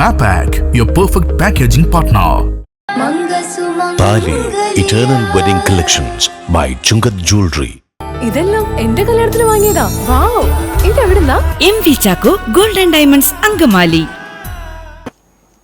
Mapac, your perfect packaging partner. Thali eternal wedding collections by Chungath jewellery ഇതെല്ലാം എന്റെ കല്യാണത്തിന് വാങ്ങിയതാ. Wow. ഇതെവിടുന്നാ? M V Chacko golden diamonds Angamaly.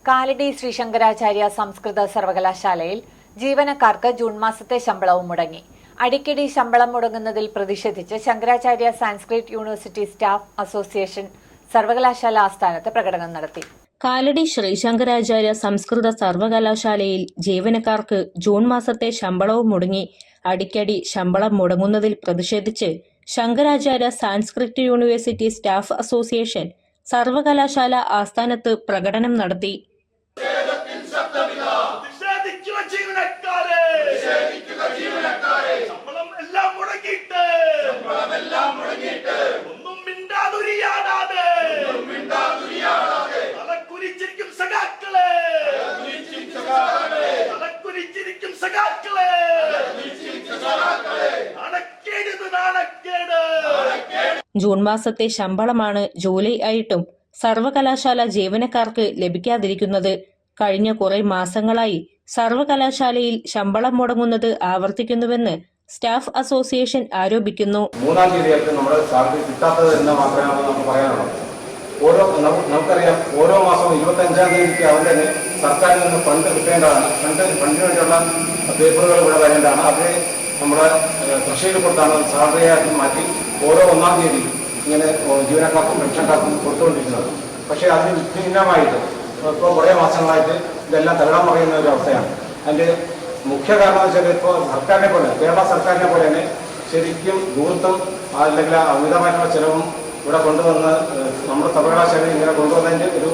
Kalady Shri Shankaracharya സംസ്കൃത സർവകലാശാലയിൽ ജീവനക്കാർക്ക് June മാസത്തെ ശമ്പളവും മുടങ്ങി. അടിക്കടി ശമ്പളം മുടങ്ങുന്നതിൽ പ്രതിഷേധിച്ച് Shankaracharya Sanskrit university staff association സർവകലാശാല ആസ്ഥാനത്ത് പ്രകടനം നടത്തി. കാലടി ശ്രീശങ്കരാചാര്യ സംസ്കൃത സർവകലാശാലയിൽ ജീവനക്കാർക്ക് ജൂൺ മാസത്തെ ശമ്പളവും മുടങ്ങി അടിക്കടി ശമ്പളം മുടങ്ങുന്നതിൽ പ്രതിഷേധിച്ച് Shankaracharya Sanskrit university staff association സർവകലാശാല ആസ്ഥാനത്ത് പ്രകടനം നടത്തി. ജൂൺ മാസത്തെ ശമ്പളമാണ് ജൂലൈ ആയിട്ടും സർവകലാശാല ജീവനക്കാർക്ക് ലഭിക്കാതിരിക്കുന്നത്. കഴിഞ്ഞ കുറെ മാസങ്ങളായി സർവകലാശാലയിൽ ശമ്പളം മുടങ്ങുന്നത് ആവർത്തിക്കുന്നുവെന്ന് സ്റ്റാഫ് അസോസിയേഷൻ ആരോപിക്കുന്നു. മൂന്നാം തീയതിയായിട്ട് നമ്മുടെ സാലറി കിട്ടാത്തത് എന്ന് മാത്രമേ നമുക്ക് പറയാനുള്ളൂ. ഓരോ നമുക്ക് നമുക്കറിയാം ഓരോ മാസവും ഇരുപത്തഞ്ചാം തീയതിക്ക് തന്നെ സർക്കാരിൽ നിന്ന് ഫണ്ട് കിട്ടേണ്ടതാണ്. ഫണ്ട് ഫണ്ടിന് വേണ്ടിയുള്ള പേപ്പറുകൾ ഇവിടെ വരേണ്ടതാണ്. അത് നമ്മുടെ കൃഷിയിൽ കൊടുത്താണ് സാലറിയായിട്ട് മാറ്റി ഓരോ ഒന്നാം തീയതി ഇങ്ങനെ ജീവനക്കാർക്കും പെൻഷൻകാർക്കും കൊടുത്തുകൊണ്ടിരിക്കുന്നത്. പക്ഷേ അതിന് വിഭിന്നമായിട്ട് ഇപ്പോൾ കുറേ മാസങ്ങളായിട്ട് ഇതെല്ലാം തകിടം പറയുന്ന ഒരു അവസ്ഥയാണ്. അതിന്റെ മുഖ്യ കാരണം എന്ന് വെച്ചാൽ ഇപ്പോൾ സർക്കാരിനെ പോലെ കേരള സർക്കാരിനെ പോലെ തന്നെ ശരിക്കും ദൂരത്തും അല്ലെങ്കിൽ അമിതമായിട്ടുള്ള ചെലവും ഇവിടെ കൊണ്ടുവന്ന് നമ്മുടെ സർവകലാശാലയിൽ ഇങ്ങനെ കൊണ്ടുവന്നതിന്റെ ഒരു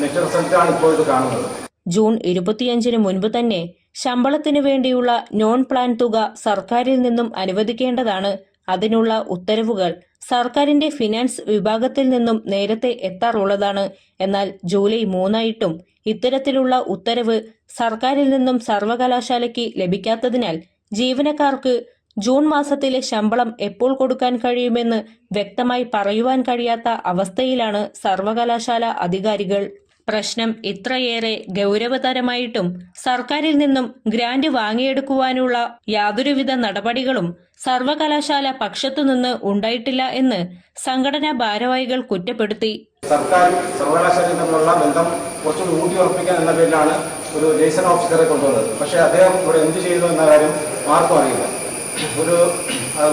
നെറ്റ് റിസൾട്ടാണ് ഇപ്പോൾ ഇത് കാണുന്നത്. ജൂൺ ഇരുപത്തിയഞ്ചിന് മുൻപ് തന്നെ ശമ്പളത്തിനു വേണ്ടിയുള്ള നോൺ പ്ലാൻ തുക സർക്കാരിൽ നിന്നും അനുവദിക്കേണ്ടതാണ് അതിനുള്ള ഉത്തരവുകൾ സർക്കാരിന്റെ ഫിനാൻസ് വിഭാഗത്തിൽ നിന്നും നേരത്തെ എത്താറുള്ളതാണ്. എന്നാൽ ജൂലൈ മൂന്നായിട്ടും ഇത്തരത്തിലുള്ള ഉത്തരവ് സർക്കാരിൽ നിന്നും സർവകലാശാലയ്ക്ക് ലഭിക്കാത്തതിനാൽ ജീവനക്കാർക്ക് ജൂൺ മാസത്തിലെ ശമ്പളം എപ്പോൾ കൊടുക്കാൻ കഴിയുമെന്ന് വ്യക്തമായി പറയുവാൻ കഴിയാത്ത അവസ്ഥയിലാണ് സർവകലാശാല അധികാരികൾ. പ്രശ്നം ഇത്രയേറെ ഗൗരവതരമായിട്ടും സർക്കാരിൽ നിന്നും ഗ്രാന്റ് വാങ്ങിയെടുക്കുവാനുള്ള യാതൊരുവിധ നടപടികളും സർവകലാശാല പക്ഷത്തുനിന്ന് ഉണ്ടായിട്ടില്ല എന്ന് സംഘടനാ ഭാരവാഹികൾ കുറ്റപ്പെടുത്തി. സർക്കാർ സർവകലാശാലയിൽ ബന്ധം കുറച്ചുകൂടി ഊട്ടി ഉറപ്പിക്കാൻ എന്ന പേരിലാണ് ഒരു ലേസൺ ഓഫീസറെ കൊണ്ടുവന്നത്. പക്ഷേ അദ്ദേഹം ഇവിടെ എന്ത് ചെയ്തു എന്ന കാര്യം ആർക്കും അറിയില്ല. ഒരു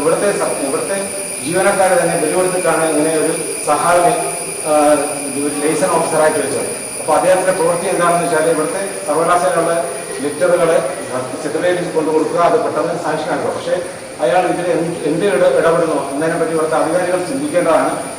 ഇവിടുത്തെ ഇവിടുത്തെ ജീവനക്കാരെ തന്നെ വെല്ലുവിളിച്ചിട്ടാണ് ഇങ്ങനെ ഒരു സഹായം ലൈസൺ ഓഫീസറായിട്ട് വെച്ചത്. അപ്പോൾ അദ്ദേഹത്തിന്റെ പ്രവൃത്തി എന്താണെന്ന് വെച്ചാൽ ഇവിടുത്തെ സർവകലാശാലയുള്ള ലിറ്ററുകളെ സെക്രട്ടേറിയറ്റിൽ കൊണ്ടു കൊടുക്കുക അത് പെട്ടെന്ന് സാങ്ഷൻ ആക്കുക. പക്ഷേ അയാൾ ഇതിൽ എന്ത് എന്ത് ഇട- ഇടപെടുന്നു എന്നതിനെപ്പറ്റി ഇവിടുത്തെ അധികാരികൾ ചിന്തിക്കേണ്ടതാണ്.